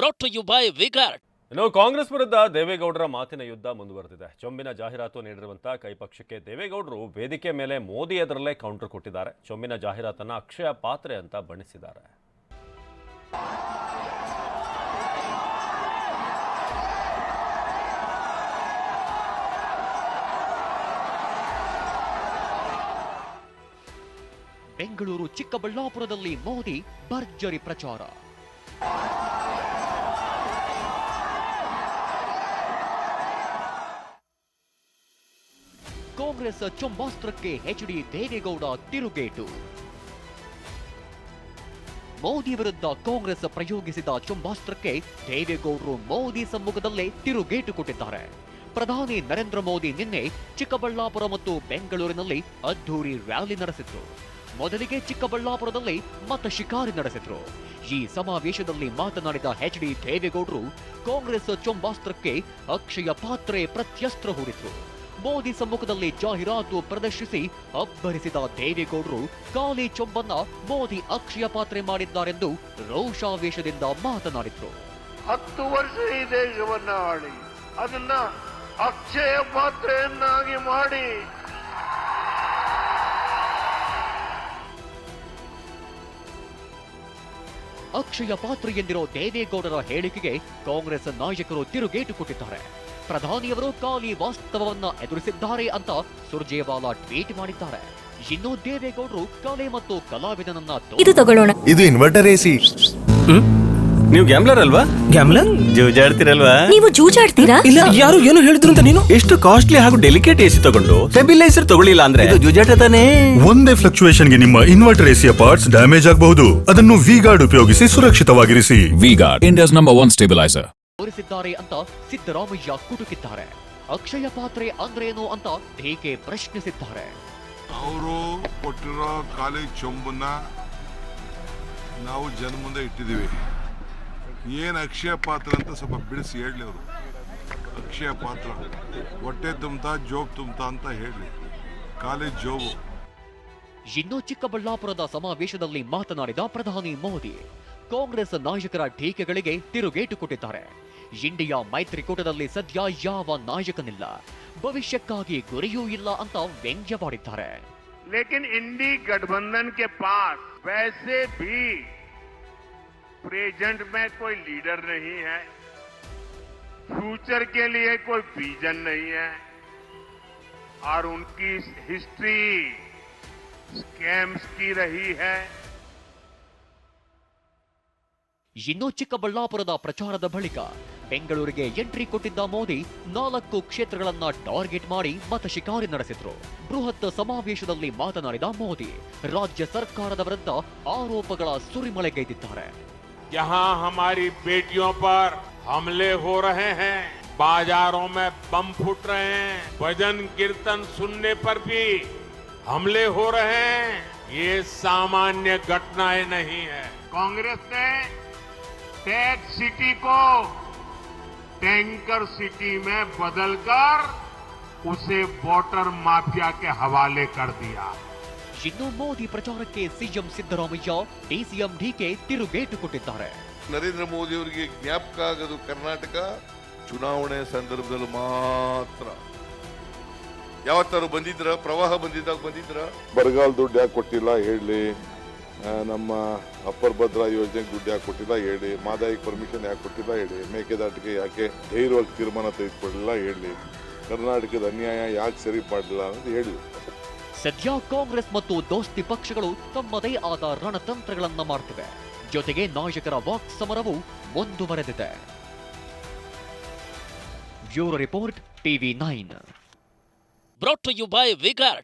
brought to you by V-Guard ಇನ್ನು ಕಾಂಗ್ರೆಸ್ ವಿರುದ್ಧ ದೇವೇಗೌಡರ ಮಾತಿನ ಯುದ್ಧ ಮುಂದುವರೆದಿದೆ. ಚೊಂಬಿನ ಜಾಹೀರಾತು ನೀಡಿರುವಂತಹ ಕೈಪಕ್ಷಕ್ಕೆ ದೇವೇಗೌಡರು ವೇದಿಕೆ ಮೇಲೆ ಮೋದಿ ಎದರಲ್ಲೇ ಕೌಂಟರ್ ಕೊಟ್ಟಿದ್ದಾರೆ. ಚೊಂಬಿನ ಜಾಹೀರಾತನ್ನ ಅಕ್ಷಯ ಪಾತ್ರೆ ಅಂತ ಬಣ್ಣಿಸಿದ್ದಾರೆ. ಬೆಂಗಳೂರು ಚಿಕ್ಕಬಳ್ಳಾಪುರದಲ್ಲಿ ಮೋದಿ ಭರ್ಜರಿ ಪ್ರಚಾರ. ಕಾಂಗ್ರೆಸ್ ಚೊಂಬಾಸ್ತ್ರಕ್ಕೆ ಎಚ್ಡಿ ದೇವೇಗೌಡ ತಿರುಗೇಟು. ಮೋದಿ ವಿರುದ್ಧ ಕಾಂಗ್ರೆಸ್ ಪ್ರಯೋಗಿಸಿದ ಚುಂಬಾಸ್ತ್ರಕ್ಕೆ ದೇವೇಗೌಡರು ಮೋದಿ ಸಮ್ಮುಖದಲ್ಲೇ ತಿರುಗೇಟು ಕೊಟ್ಟಿದ್ದಾರೆ. ಪ್ರಧಾನಿ ನರೇಂದ್ರ ಮೋದಿ ನಿನ್ನೆ ಚಿಕ್ಕಬಳ್ಳಾಪುರ ಮತ್ತು ಬೆಂಗಳೂರಿನಲ್ಲಿ ಅದ್ಧೂರಿ ರ್ಯಾಲಿ ನಡೆಸಿದ್ರು. ಮೊದಲಿಗೆ ಚಿಕ್ಕಬಳ್ಳಾಪುರದಲ್ಲಿ ಮತ ಶಿಕಾರಿ ನಡೆಸಿದ್ರು. ಈ ಸಮಾವೇಶದಲ್ಲಿ ಮಾತನಾಡಿದ ಎಚ್ ಡಿ ದೇವೇಗೌಡರು ಕಾಂಗ್ರೆಸ್ ಚೊಂಬಾಸ್ತ್ರಕ್ಕೆ ಅಕ್ಷಯ ಪಾತ್ರೆ ಪ್ರತ್ಯಸ್ತ್ರ ಹೂಡಿದ್ರು. ಮೋದಿ ಸಮ್ಮುಖದಲ್ಲಿ ಜಾಹೀರಾತು ಪ್ರದರ್ಶಿಸಿ ಅಬ್ಬರಿಸಿದ ದೇವೇಗೌಡರು ಖಾಲಿ ಚೊಂಬನ್ನ ಮೋದಿ ಅಕ್ಷಯ ಪಾತ್ರೆ ಮಾಡಿದ್ದಾರೆಂದು ರೋಷಾವೇಶದಿಂದ ಮಾತನಾಡಿದ್ರು. ಹತ್ತು ವರ್ಷ ಈ ದೇಶವನ್ನ ಆಳಿ ಅದನ್ನ ಅಕ್ಷಯ ಪಾತ್ರೆಯನ್ನಾಗಿ ಮಾಡಿ. ಅಕ್ಷಯ ಪಾತ್ರೆ ಎಂದಿರೋ ದೇವೇಗೌಡರ ಹೇಳಿಕೆಗೆ ಕಾಂಗ್ರೆಸ್ ನಾಯಕರು ತಿರುಗೇಟು ಕೊಟ್ಟಿದ್ದಾರೆ. ಪ್ರಧಾನಿಯವರು ಖಾಲಿ ವಾಸ್ತವವನ್ನ ಎದುರಿಸಿದ್ದಾರೆ ಅಂತ ಸುರ್ಜೇವಾಲಾ ಟ್ವೀಟ್ ಮಾಡಿದ್ದಾರೆ. ಇನ್ನು ದೇವೇಗೌಡರು ಕಲೆ ಮತ್ತು ಕಲಾವಿದನನ್ನ ಇದು ತಗೊಳ್ಳೋಣ. ಇದು ಇನ್ವರ್ಟರ್ ಎಸಿ ನೀವು ಗ್ಯಾಮ್ಲರ್ ಅಲ್ವಾ? ಗ್ಯಾಮ್ಲರ್ ಜೂಜಾಡ್ತಿರಲ್ವಾ? ನೀವು ಜೂಜಾಡ್ತೀರಾ? ಇಲ್ಲ ಯಾರು ಏನು ಹೇಳಿದ್ರು ಅಂತ ನೀನು? ಎಷ್ಟು ಕಾಸ್ಟ್ಲಿ ಹಾಗೂ ಡೆಲಿಕೇಟ್ ಎಸಿ ತಗೊಂಡು ಸ್ಟೆಬಿಲೈಸರ್ ತಗೊಳ್ಳಿಲ್ಲ ಅಂದ್ರೆ? ಇದು ಜೂಜಾಟ ತಾನೇ. ಒಂದೇ ಫ್ಲಕ್ಚುಯೇಷನ್ಗೆ ನಿಮ್ಮ ಇನ್ವರ್ಟರ್ ಎಸಿಯ ಪಾರ್ಟ್ಸ್ ಡ್ಯಾಮೇಜ್ ಆಗಬಹುದು. ಅದನ್ನು ವಿ ಗಾರ್ಡ್ ಉಪಯೋಗಿಸಿ ಸುರಕ್ಷಿತವಾಗಿರಿಸಿ. V-Guard India's India's number one stabilizer. ತೋರಿಸಿದ್ದಾರೆ ಅಂತ ಸಿದ್ದರಾಮಯ್ಯ ಕುಟುಕಿದ್ದಾರೆ. ಅಕ್ಷಯ ಪಾತ್ರೆ ಅಂದ್ರೇನು ಅಂತ ಟೀಕೆ ಪ್ರಶ್ನಿಸಿದ್ದಾರೆ. ಅವರು ಕೊಟ್ಟಿರೋ ಕಾಲೇಜ್ ಚೊಂಬನ್ನ ನಾವು ಜನ ಮುಂದೆ ಇಟ್ಟಿದ್ದೀವಿ. ಏನು ಅಕ್ಷಯ ಪಾತ್ರ ಅಂತ ಸ್ವಲ್ಪ ಬಿಡಿಸಿ ಹೇಳಲಿ ಅವರು. ಅಕ್ಷಯ ಪಾತ್ರ. ಹೊಟ್ಟೆ ತುಂಬ್ತಾ ಜೋಬ್ ತುಂಬ್ತಾ ಅಂತ ಹೇಳಿ ಕಾಲೇಜ್ ಜೋಬು ಇನ್ನು ಚಿಕ್ಕಬಳ್ಳಾಪುರದ ಸಮಾವೇಶದಲ್ಲಿ ಮಾತನಾಡಿದ ಪ್ರಧಾನಿ ಮೋದಿ ಕಾಂಗ್ರೆಸ್ ನಾಯಕರ ಟೀಕೆಗಳಿಗೆ ತಿರುಗೇಟು ಕೊಟ್ಟಿದ್ದಾರೆ. ಇಂಡಿಯಾ ಮೈತ್ರಿಕೂಟದಲ್ಲಿ ಸದ್ಯ ಯಾವ ನಾಯಕನಿಲ್ಲ ಭವಿಷ್ಯಕ್ಕಾಗಿ ಗುರಿಯೂ ಇಲ್ಲ ಅಂತ ವ್ಯಂಗ್ಯವಾಡಿದ್ದಾರೆ लेकिन इंडी गठबंधन के पास वैसे भी प्रेजेंट में कोई लीडर नहीं है फ्यूचर के लिए कोई विजन नहीं है और उनकी हिस्ट्री स्कैम्स की रही है ಇನ್ನು ಚಿಕ್ಕಬಳ್ಳಾಪುರದ ಪ್ರಚಾರದ ಬಳಿಕ ಬೆಂಗಳೂರಿಗೆ ಎಂಟ್ರಿ ಕೊಟ್ಟಿದ್ದ ಮೋದಿ ನಾಲ್ಕು ಕ್ಷೇತ್ರಗಳನ್ನ ಟಾರ್ಗೆಟ್ ಮಾಡಿ ಮತ ಶಿಕಾರಿ ನಡೆಸಿದ್ರು ಬೃಹತ್ ಸಮಾವೇಶದಲ್ಲಿ ಮಾತನಾಡಿದ ಮೋದಿ ರಾಜ್ಯ ಸರ್ಕಾರದ ವಿರುದ್ಧ ಆರೋಪಗಳ ಸುರಿಮಳೆಗೈದಿದ್ದಾರೆ यहाँ हमारी बेटियों पर हमले हो रहे हैं बाजारों में बम फूट रहे हैं भजन कीर्तन सुनने पर भी हमले हो रहे हैं ये सामान्य घटनाएं नहीं है कांग्रेस ने टैग सिटी को टैंकर सिटी में बदलकर उसे वोटर माफिया के हवाले कर दिया ಇನ್ನು ಮೋದಿ ಪ್ರಚಾರಕ್ಕೆ ಸಿಎಂ ಸಿದ್ದರಾಮಯ್ಯ ಡಿಸಿಎಂ ಡಿಕೆ ತಿರುಗೇಟು ಕೊಟ್ಟಿದ್ದಾರೆ ನರೇಂದ್ರ ಮೋದಿ ಅವರಿಗೆ ಜ್ಞಾಪಕ ಆಗೋದು ಕರ್ನಾಟಕ ಚುನಾವಣೆ ಸಂದರ್ಭದಲ್ಲಿ ಮಾತ್ರ ಯಾವತ್ತಾರು ಬಂದಿದ್ರ ಪ್ರವಾಹ ಬಂದಿದ್ದಾಗ ಬಂದಿದ್ರ ಬರಗಾಲ ದುಡ್ಡು ಯಾಕೆ ಕೊಟ್ಟಿಲ್ಲ ಹೇಳಿ ನಮ್ಮ ಅಪ್ಪರ್ ಭದ್ರಾ ಯೋಜನೆಗೆ ದುಡ್ಡು ಯಾಕೆ ಕೊಟ್ಟಿಲ್ಲ ಹೇಳಿ ಮಾದಾಯಿಗೆ ಪರ್ಮಿಷನ್ ಯಾಕೆ ಕೊಟ್ಟಿಲ್ಲ ಹೇಳಿ ಮೇಕೆದಾಟಿಗೆ ಯಾಕೆ ಧೈರ್ಯವಾಗಿ ತೀರ್ಮಾನ ತೆಗೆದುಕೊಳ್ಳಿಲ್ಲ ಹೇಳಿ ಕರ್ನಾಟಕದ ಅನ್ಯಾಯ ಯಾಕೆ ಸರಿ ಮಾಡಲಿಲ್ಲ ಅಂತ ಹೇಳಿ. ಸದ್ಯ ಕಾಂಗ್ರೆಸ್ ಮತ್ತು ದೋಸ್ತಿ ಪಕ್ಷಗಳು ತಮ್ಮದೇ ಆದ ರಣತಂತ್ರಗಳನ್ನು ಮಾಡ್ತಿವೆ. ಜೊತೆಗೆ ನಾಯಕರ ವಾಕ್ ಸಮರವು ಮುಂದುವರೆದಿದೆ. Bureau report TV nine. Brought you by V-Guard.